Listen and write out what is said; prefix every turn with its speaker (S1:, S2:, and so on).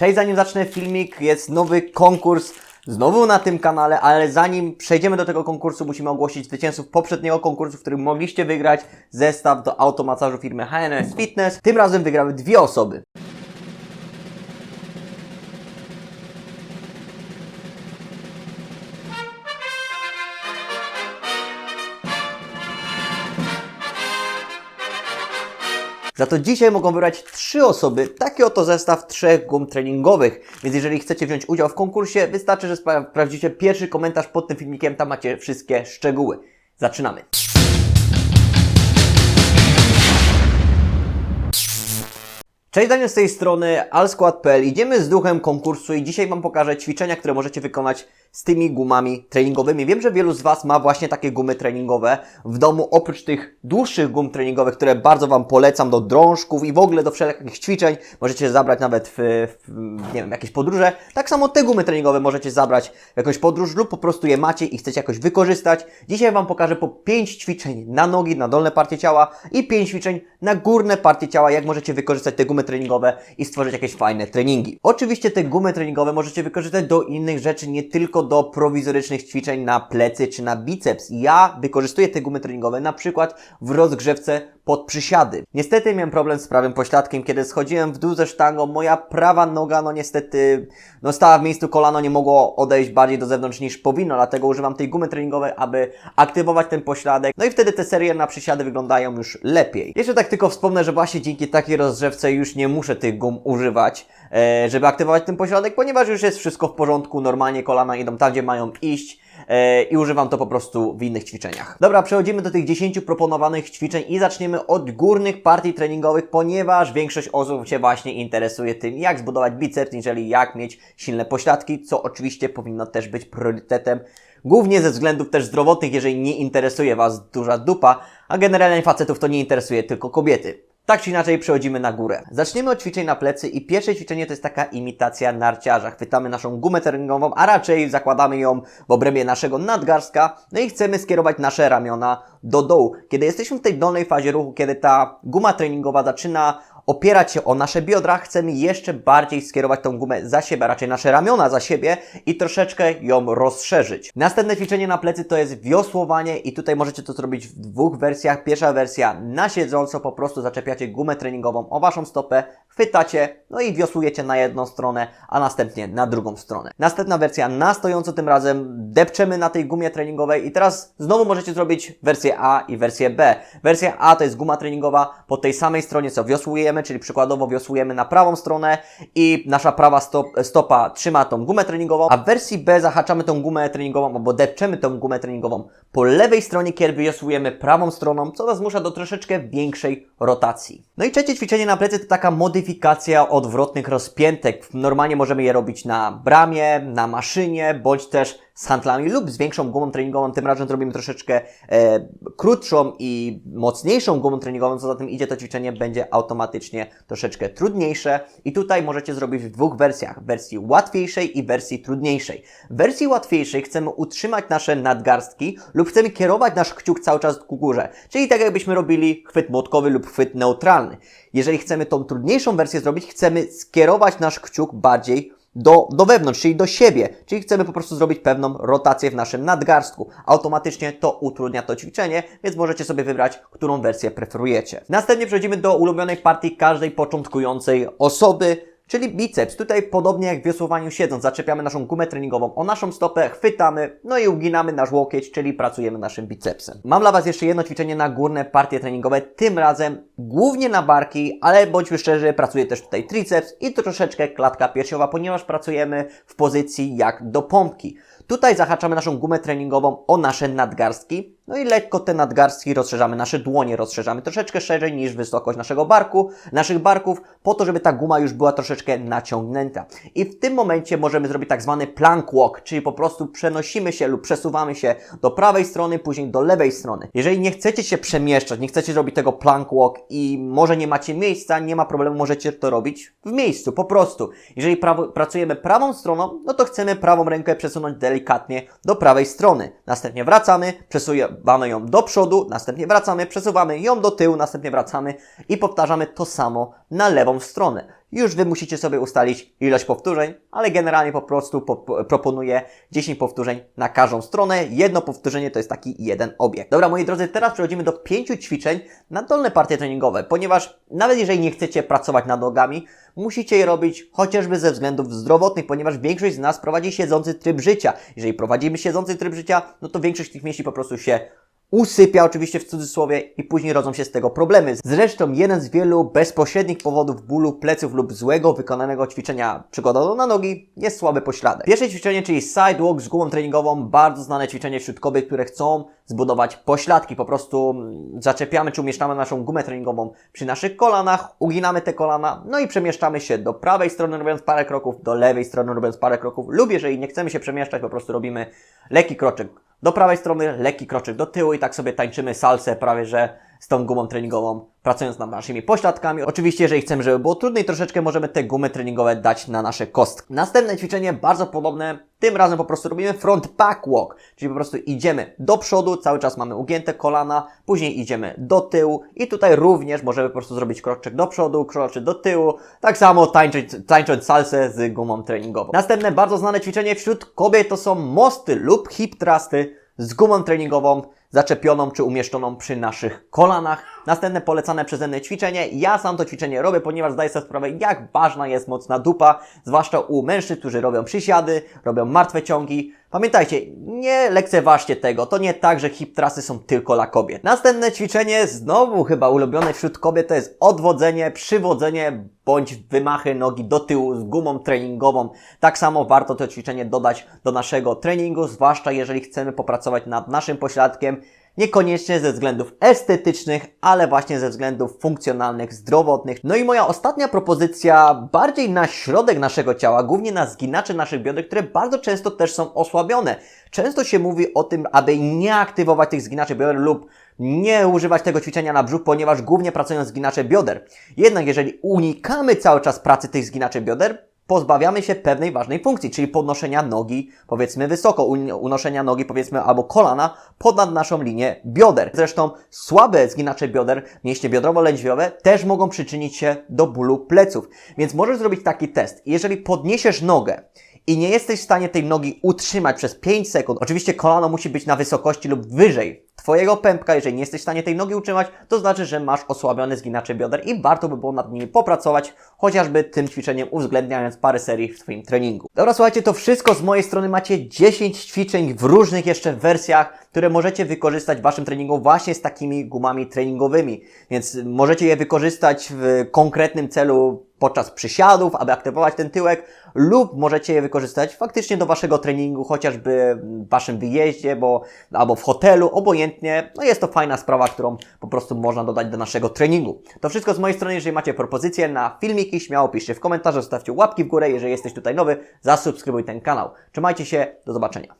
S1: Cześć, zanim zacznę filmik, jest nowy konkurs znowu na tym kanale, ale zanim przejdziemy do tego konkursu, musimy ogłosić zwycięzców poprzedniego konkursu, w którym mogliście wygrać zestaw do automasażu firmy HNS Fitness. Tym razem wygrały dwie osoby. Za to dzisiaj mogą wybrać trzy osoby taki oto zestaw trzech gum treningowych. Więc jeżeli chcecie wziąć udział w konkursie, wystarczy, że spra- sprawdzicie pierwszy komentarz pod tym filmikiem, tam macie wszystkie szczegóły. Zaczynamy. Cześć Daniel z tej strony, allskład.pl. Idziemy z duchem konkursu i dzisiaj Wam pokażę ćwiczenia, które możecie wykonać z tymi gumami treningowymi. Wiem, że wielu z Was ma właśnie takie gumy treningowe w domu, oprócz tych dłuższych gum treningowych, które bardzo Wam polecam do drążków i w ogóle do wszelkich ćwiczeń. Możecie zabrać nawet w, w nie wiem, jakieś podróże. Tak samo te gumy treningowe możecie zabrać w jakąś podróż lub po prostu je macie i chcecie jakoś wykorzystać. Dzisiaj Wam pokażę po 5 ćwiczeń na nogi, na dolne partie ciała i 5 ćwiczeń na górne partie ciała, jak możecie wykorzystać te gumy treningowe i stworzyć jakieś fajne treningi. Oczywiście te gumy treningowe możecie wykorzystać do innych rzeczy, nie tylko do prowizorycznych ćwiczeń na plecy czy na biceps. Ja wykorzystuję te gumy treningowe na przykład w rozgrzewce pod przysiady. Niestety miałem problem z prawym pośladkiem, kiedy schodziłem w dół ze sztangą, moja prawa noga no niestety no stała w miejscu, kolano nie mogło odejść bardziej do zewnątrz niż powinno, dlatego używam tej gumy treningowej, aby aktywować ten pośladek. No i wtedy te serie na przysiady wyglądają już lepiej. Jeszcze tak tylko wspomnę, że właśnie dzięki takiej rozgrzewce już nie muszę tych gum używać, e, żeby aktywować ten pośladek, ponieważ już jest wszystko w porządku, normalnie kolana idą tam, gdzie mają iść e, i używam to po prostu w innych ćwiczeniach. Dobra, przechodzimy do tych 10 proponowanych ćwiczeń i zaczniemy od górnych partii treningowych, ponieważ większość osób się właśnie interesuje tym, jak zbudować biceps, niżeli jak mieć silne pośladki, co oczywiście powinno też być priorytetem, głównie ze względów też zdrowotnych, jeżeli nie interesuje Was duża dupa, a generalnie facetów to nie interesuje tylko kobiety. Tak czy inaczej przechodzimy na górę. Zaczniemy od ćwiczeń na plecy i pierwsze ćwiczenie to jest taka imitacja narciarza. Chwytamy naszą gumę treningową, a raczej zakładamy ją w obrębie naszego nadgarstka, no i chcemy skierować nasze ramiona do dołu. Kiedy jesteśmy w tej dolnej fazie ruchu, kiedy ta guma treningowa zaczyna opierać się o nasze biodra, chcemy jeszcze bardziej skierować tą gumę za siebie, raczej nasze ramiona za siebie i troszeczkę ją rozszerzyć. Następne ćwiczenie na plecy to jest wiosłowanie i tutaj możecie to zrobić w dwóch wersjach. Pierwsza wersja na siedząco, po prostu zaczepiacie gumę treningową o Waszą stopę, chwytacie, no i wiosłujecie na jedną stronę, a następnie na drugą stronę. Następna wersja na stojąco, tym razem depczemy na tej gumie treningowej i teraz znowu możecie zrobić wersję A i wersję B. Wersja A to jest guma treningowa po tej samej stronie, co wiosłujemy, czyli przykładowo wiosłujemy na prawą stronę i nasza prawa stop, stopa trzyma tą gumę treningową, a w wersji B zahaczamy tą gumę treningową albo depczemy tą gumę treningową po lewej stronie, kiedy wiosłujemy prawą stroną, co nas zmusza do troszeczkę większej rotacji. No i trzecie ćwiczenie na plecy to taka modyfikacja odwrotnych rozpiętek. Normalnie możemy je robić na bramie, na maszynie, bądź też z handlami lub z większą gumą treningową. Tym razem zrobimy troszeczkę e, krótszą i mocniejszą gumą treningową, co za tym idzie, to ćwiczenie będzie automatycznie troszeczkę trudniejsze. I tutaj możecie zrobić w dwóch wersjach. Wersji łatwiejszej i wersji trudniejszej. W wersji łatwiejszej chcemy utrzymać nasze nadgarstki lub chcemy kierować nasz kciuk cały czas ku górze. Czyli tak jakbyśmy robili chwyt młotkowy lub chwyt neutralny. Jeżeli chcemy tą trudniejszą wersję zrobić, chcemy skierować nasz kciuk bardziej do, do wewnątrz, czyli do siebie. Czyli chcemy po prostu zrobić pewną rotację w naszym nadgarstku. Automatycznie to utrudnia to ćwiczenie, więc możecie sobie wybrać, którą wersję preferujecie. Następnie przechodzimy do ulubionej partii każdej początkującej osoby, czyli biceps. Tutaj podobnie jak w wiosłowaniu siedząc, zaczepiamy naszą gumę treningową o naszą stopę, chwytamy, no i uginamy nasz łokieć, czyli pracujemy naszym bicepsem. Mam dla Was jeszcze jedno ćwiczenie na górne partie treningowe, tym razem głównie na barki, ale bądźmy szczerzy, pracuje też tutaj triceps i troszeczkę klatka piersiowa, ponieważ pracujemy w pozycji jak do pompki. Tutaj zahaczamy naszą gumę treningową o nasze nadgarstki, no i lekko te nadgarstki rozszerzamy, nasze dłonie rozszerzamy troszeczkę szerzej niż wysokość naszego barku, naszych barków, po to, żeby ta guma już była troszeczkę naciągnięta. I w tym momencie możemy zrobić tak zwany plank walk, czyli po prostu przenosimy się lub przesuwamy się do prawej strony, później do lewej strony. Jeżeli nie chcecie się przemieszczać, nie chcecie robić tego plank walk i może nie macie miejsca, nie ma problemu, możecie to robić w miejscu, po prostu. Jeżeli prawo, pracujemy prawą stroną, no to chcemy prawą rękę przesunąć delikatnie do prawej strony. Następnie wracamy, przesuwamy ją do przodu, następnie wracamy, przesuwamy ją do tyłu, następnie wracamy i powtarzamy to samo na lewą stronę. Już Wy musicie sobie ustalić ilość powtórzeń, ale generalnie po prostu po, po, proponuję 10 powtórzeń na każdą stronę. Jedno powtórzenie to jest taki jeden obiekt. Dobra, moi drodzy, teraz przechodzimy do pięciu ćwiczeń na dolne partie treningowe, ponieważ nawet jeżeli nie chcecie pracować nad nogami, musicie je robić chociażby ze względów zdrowotnych, ponieważ większość z nas prowadzi siedzący tryb życia. Jeżeli prowadzimy siedzący tryb życia, no to większość tych mięśni po prostu się usypia, oczywiście w cudzysłowie, i później rodzą się z tego problemy. Zresztą jeden z wielu bezpośrednich powodów bólu pleców lub złego wykonanego ćwiczenia przykładowo na nogi jest słaby pośladek. Pierwsze ćwiczenie, czyli sidewalk z gumą treningową, bardzo znane ćwiczenie wśród kobiet, które chcą zbudować pośladki. Po prostu mm, zaczepiamy czy umieszczamy naszą gumę treningową przy naszych kolanach, uginamy te kolana, no i przemieszczamy się do prawej strony robiąc parę kroków, do lewej strony robiąc parę kroków lub jeżeli nie chcemy się przemieszczać, po prostu robimy lekki kroczek do prawej strony, lekki kroczek do tyłu i tak sobie tańczymy salsę prawie że z tą gumą treningową, pracując nad naszymi pośladkami. Oczywiście, jeżeli chcemy, żeby było trudniej troszeczkę, możemy te gumy treningowe dać na nasze kostki. Następne ćwiczenie, bardzo podobne, tym razem po prostu robimy front back walk, czyli po prostu idziemy do przodu, cały czas mamy ugięte kolana, później idziemy do tyłu i tutaj również możemy po prostu zrobić kroczek do przodu, kroczek do tyłu, tak samo tańczyć, tańcząc salsę z gumą treningową. Następne bardzo znane ćwiczenie wśród kobiet to są mosty lub hip thrusty z gumą treningową zaczepioną czy umieszczoną przy naszych kolanach. Następne polecane przeze mnie ćwiczenie. Ja sam to ćwiczenie robię, ponieważ zdaję sobie sprawę, jak ważna jest mocna dupa, zwłaszcza u mężczyzn, którzy robią przysiady, robią martwe ciągi. Pamiętajcie, nie lekceważcie tego. To nie tak, że hip trasy są tylko dla kobiet. Następne ćwiczenie, znowu chyba ulubione wśród kobiet, to jest odwodzenie, przywodzenie bądź wymachy nogi do tyłu z gumą treningową. Tak samo warto to ćwiczenie dodać do naszego treningu, zwłaszcza jeżeli chcemy popracować nad naszym pośladkiem. Niekoniecznie ze względów estetycznych, ale właśnie ze względów funkcjonalnych, zdrowotnych. No i moja ostatnia propozycja, bardziej na środek naszego ciała, głównie na zginacze naszych bioder, które bardzo często też są osłabione. Często się mówi o tym, aby nie aktywować tych zginaczy bioder lub nie używać tego ćwiczenia na brzuch, ponieważ głównie pracują zginacze bioder. Jednak jeżeli unikamy cały czas pracy tych zginaczy bioder, pozbawiamy się pewnej ważnej funkcji, czyli podnoszenia nogi, powiedzmy wysoko, un- unoszenia nogi, powiedzmy, albo kolana ponad naszą linię bioder. Zresztą słabe zginacze bioder, mięśnie biodrowo-lędźwiowe też mogą przyczynić się do bólu pleców. Więc możesz zrobić taki test. Jeżeli podniesiesz nogę i nie jesteś w stanie tej nogi utrzymać przez 5 sekund, oczywiście kolano musi być na wysokości lub wyżej Twojego pępka, jeżeli nie jesteś w stanie tej nogi utrzymać, to znaczy, że masz osłabione zginacze bioder i warto by było nad nimi popracować, chociażby tym ćwiczeniem uwzględniając parę serii w Twoim treningu. Dobra, słuchajcie, to wszystko z mojej strony. Macie 10 ćwiczeń w różnych jeszcze wersjach, które możecie wykorzystać w Waszym treningu właśnie z takimi gumami treningowymi. Więc możecie je wykorzystać w konkretnym celu podczas przysiadów, aby aktywować ten tyłek, lub możecie je wykorzystać faktycznie do Waszego treningu, chociażby w Waszym wyjeździe, bo, albo w hotelu, obojętnie. No jest to fajna sprawa, którą po prostu można dodać do naszego treningu. To wszystko z mojej strony. Jeżeli macie propozycje na filmiki, śmiało piszcie w komentarzach, zostawcie łapki w górę. Jeżeli jesteś tutaj nowy, zasubskrybuj ten kanał. Trzymajcie się, do zobaczenia.